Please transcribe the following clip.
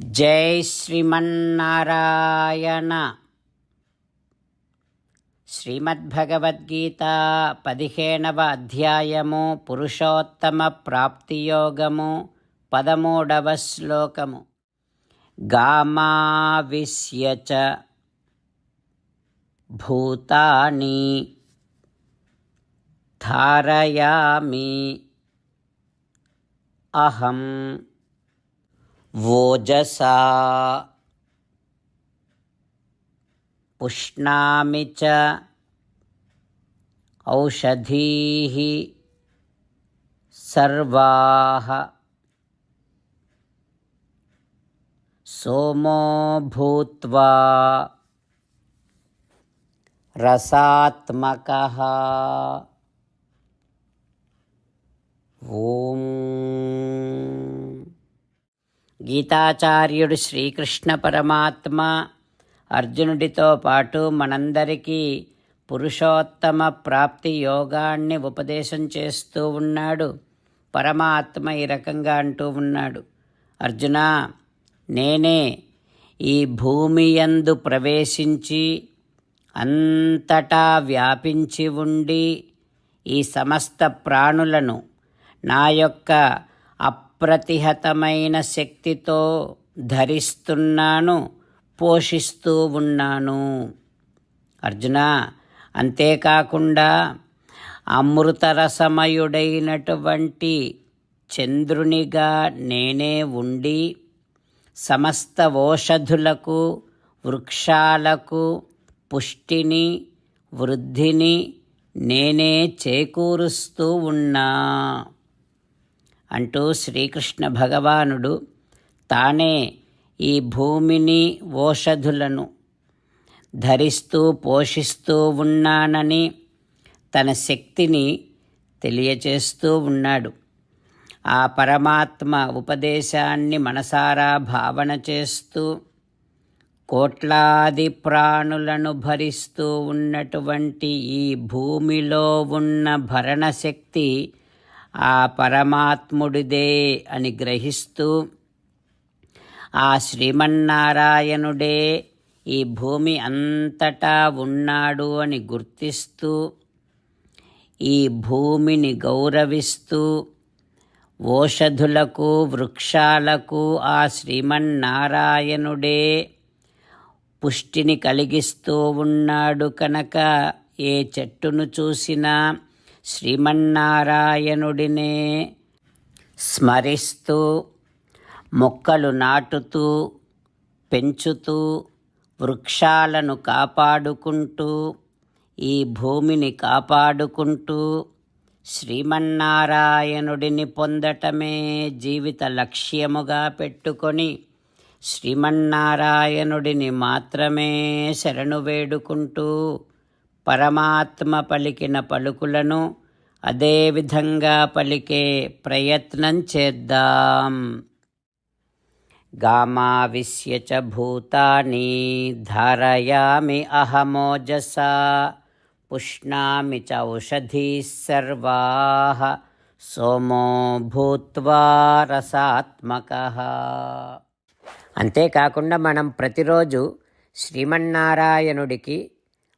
జై శ్రీమన్నారాయణ. శ్రీమద్భగవద్గీత పదిహేనవ అధ్యాయము పురుషోత్తమ ప్రాప్తియోగము పదమూడవ శ్లోకము. గామావిశ్య చ భూతాని ధారయామి అహం. वोजसा पुष्णामि च औषधीः सर्वाः। सोमो भूत्वा रसात्मकः। ॐ గీతాచార్యుడు శ్రీకృష్ణ పరమాత్మ. అర్జునుడితో పాటు మనందరికీ పురుషోత్తమ ప్రాప్తి యోగాన్ని ఉపదేశం చేస్తూ ఉన్నాడు. పరమాత్మ ఈ రకంగా అంటూ ఉన్నాడు. అర్జున నేనే ఈ భూమి యందు ప్రవేశించి అంతటా వ్యాపించి ఉండి ఈ సమస్త ప్రాణులను నా యొక్క అప్రతిహతమైన శక్తితో ధరిస్తున్నాను పోషిస్తూ ఉన్నాను. అర్జున అంతేకాకుండా అమృతరసమయుడైనటువంటి చంద్రునిగా నేనే ఉండి సమస్త ఓషధులకు వృక్షాలకు పుష్టిని వృద్ధిని నేనే చేకూరుస్తూ ఉన్నా. అంటూ శ్రీకృష్ణ భగవానుడు తానే ఈ భూమిని ఓషధులను ధరిస్తూ పోషిస్తూ ఉన్నానని తన శక్తిని తెలియచేస్తూ ఉన్నాడు. ఆ పరమాత్మ ఉపదేశాన్ని మనసారా భావన చేస్తూ కోట్లాది ప్రాణులను భరిస్తూ ఉన్నటువంటి ఈ భూమిలో ఉన్న భరణశక్తి ఆ పరమాత్ముడిదే అని గ్రహిస్తూ ఆ శ్రీమన్నారాయణుడే ఈ భూమి అంతటా ఉన్నాడు అని గుర్తిస్తూ ఈ భూమిని గౌరవిస్తూ ఓషధులకు వృక్షాలకు ఆ శ్రీమన్నారాయణుడే పుష్టిని కలిగిస్తూ ఉన్నాడు కనుక ఏ చెట్టును చూసినా శ్రీమన్నారాయణుడినే స్మరిస్తూ మొక్కలు నాటుతూ పెంచుతూ వృక్షాలను కాపాడుకుంటూ ఈ భూమిని కాపాడుకుంటూ శ్రీమన్నారాయణుడిని పొందటమే జీవిత లక్ష్యముగా పెట్టుకొని శ్రీమన్నారాయణుడిని మాత్రమే శరణు వేడుకుంటూ పరమాత్మ పలికిన పలుకులను అదేవిధంగా పలికే ప్రయత్నం చేద్దాం. గామావిశ్య చ భూతాని ధారయామి అహమోజసా పుష్ణామి చ ఔషధీ సర్వా సోమో భూత్వా రసాత్మక. అంతేకాకుండా మనం ప్రతిరోజు శ్రీమన్నారాయణుడికి